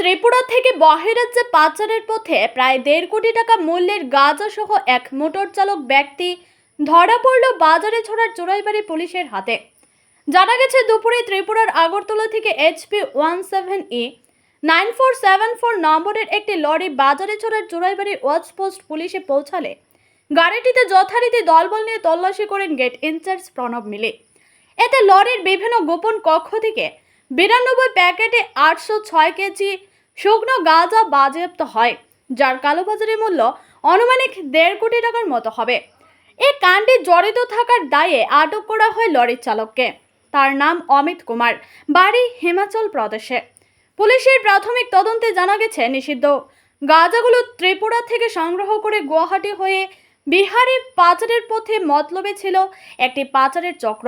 ত্রিপুরা থেকে বহিরাজ্যে পাচারের পথে প্রায় দেড় কোটি টাকা মূল্যের গাঁজা সহ এক মোটর চালক ব্যক্তি ধরা পড়ল বাজারে ছড়ার চোরাইবাড়ি পুলিশের হাতে। জানা গেছে, দুপুরে ত্রিপুরার আগরতলা থেকে HP one seven E nine four seven four নম্বরের একটি লরি বাজারে ছড়ার চোরাইবাড়ি ওয়াচ পোস্ট পুলিশে পৌঁছালে গাড়িটিতে যথারীতি দলবল নিয়ে তল্লাশি করেন গেট ইনচার্জ প্রণব মিলে। এতে লরির বিভিন্ন গোপন কক্ষ থেকে বিরানব্বই প্যাকেটে আটশো ছয় কেজি শুকনো গাঁজা বাজেয়াপ্ত হয়, যার কালোবাজারি মূল্য আনুমানিক দেড় কোটি টাকার মতো হবে। এই কাণ্ডে জড়িত থাকার দায়ে আটক করা হয় লরির চালককে। তার নাম অমিত কুমার, বাড়ি হিমাচল প্রদেশে। পুলিশের প্রাথমিক তদন্তে জানা গেছে, নিষিদ্ধ। গাঁজাগুলো ত্রিপুরা থেকে সংগ্রহ করে গুয়াহাটি হয়ে বিহারে পাচারের পথে মতলবে ছিল একটি পাচারের চক্র।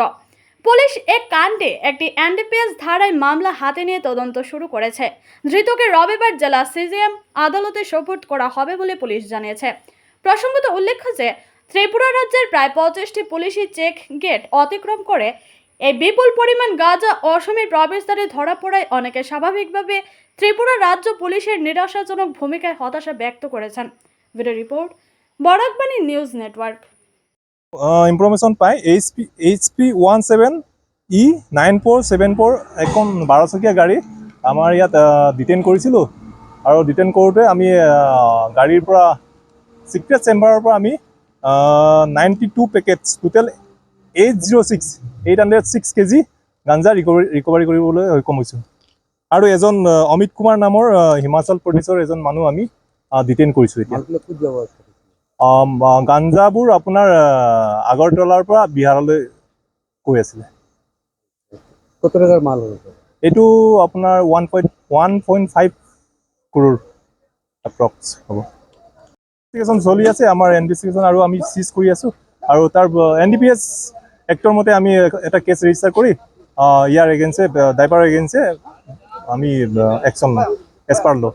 পুলিশ এ কাণ্ডে একটি এনডিপিএস ধারায় মামলা হাতে নিয়ে তদন্ত শুরু করেছে। ধৃতকে রবিবার জেলা সিজিএম আদালতে সোপর্দ করা হবে বলে পুলিশ জানিয়েছে। প্রসঙ্গত উল্লেখ্য যে, ত্রিপুরা রাজ্যের প্রায় পঁচিশটি পুলিশি চেক গেট অতিক্রম করে এই বিপুল পরিমাণ গাঁজা অসমের প্রবেশদ্বারে ধরা পড়ায় অনেকে স্বাভাবিকভাবে ত্রিপুরা রাজ্য পুলিশের নিরাশাজনক ভূমিকায় হতাশা ব্যক্ত করেছেন। Video report, Barakbani news network. Information পাই H P H P one seven E nine four seven four এখন বাৰচকীয়া গাড়ী। আমাৰ ইয়াত ডিটেইন কৰিছিলোঁ। আৰু ডিটেইন কৰোঁতে আমি গাড়ীৰ পৰা ছিক্ৰেট চেম্বাৰৰ পৰা আমি ninety two packets total eight zero' six eight hundred six kg গাঞ্জা ৰিকভাৰী ৰিকভাৰী কৰিবলৈ সক্ষম হৈছোঁ। আৰু এজন অমিত কুমাৰ নামৰ হিমাচল প্ৰদেশৰ এজন মানুহ আমি ডিটেইন কৰিছোঁ এতিয়া। গাঞ্জাবোৰ আপোনাৰ আগৰতলাৰ পৰা বিহাৰলৈ গৈ আছিলে। কত টাকার মাল? এইটো? আপোনাৰ one point one point five crore approx হ'ব। ইনভেষ্টিগেশ্যন চলি আছে আমাৰ ইনভেষ্টিগেশ্যন আৰু আমি চিজ কৰি আছোঁ। আৰু তাৰ এন ডি পি এছ এক্টৰ মতে আমি এটা কেছ ৰেজিষ্টাৰ কৰি ইয়াৰ এগেইনষ্টে ড্ৰাইভাৰ এগেইনষ্টে আমি একশ্যন এজ পাৰ ল'